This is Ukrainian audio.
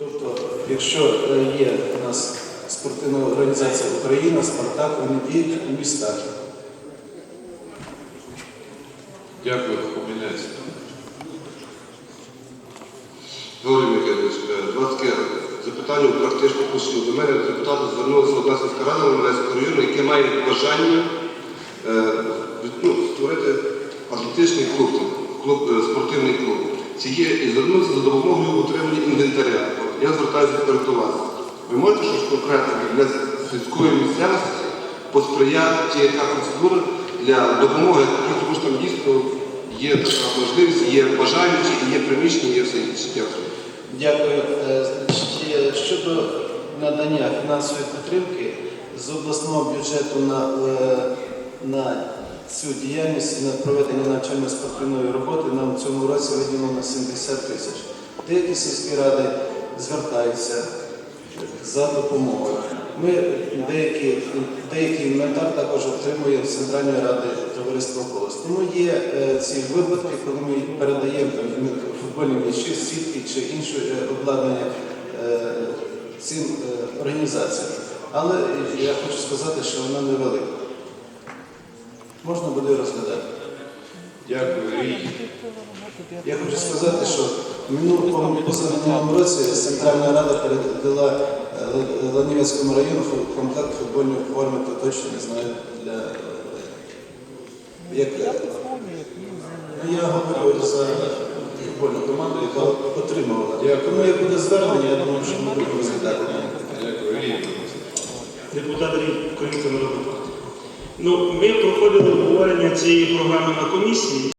Тобто, якщо е, є у нас спортивна організація Україна, Спартак, вони діють у містах. Дякую, Хомінець. Георгій Миколаївич, е, два таке запитання практично пошли. До мене депутати звернулися одна сільська рада Волинського району, яке має бажання е, ну, створити атлетичний клуб, клуб спортивний клуб. Ці є і звернутися за допомогою отримання інвентаря. Я звертаюся до вас. Ви можете щось конкретне для сільської місцевості посприяти, яка процедура для допомоги, тому що там дійсно є така можливість, є бажаючі, є приміщення, є все інше. Дякую. Дякую. Е, е, Щодо надання фінансової підтримки з обласного бюджету на, е, на цю діяльність на проведення навчально-спортивної роботи нам в цьому році виділено 70 тисяч. Деякі сільські ради звертаються за допомогою. Ми деякі, деякий інвентар також отримуємо з Центральної ради товариства «Колос». Тому є е, ці випадки, коли ми передаємо футбольні м'ячі, сітки чи інше е, обладнання е, цим е, організаціям. Але я хочу сказати, що вона невелика. Можна буде розглядати. Дякую, Я хочу сказати, що минулому позаминулому році Центральна Рада передала е, Ланівецькому району комплект футбольної форми, то точно не знаю для як ну, я говорю за футбольну команду, яка отримувала. Тому як буде звернення, я думаю, що ми будемо розглядати. Дякую, депутат Рік, Українська народна. Ну, ми проходили обговорення цієї програми на комісії.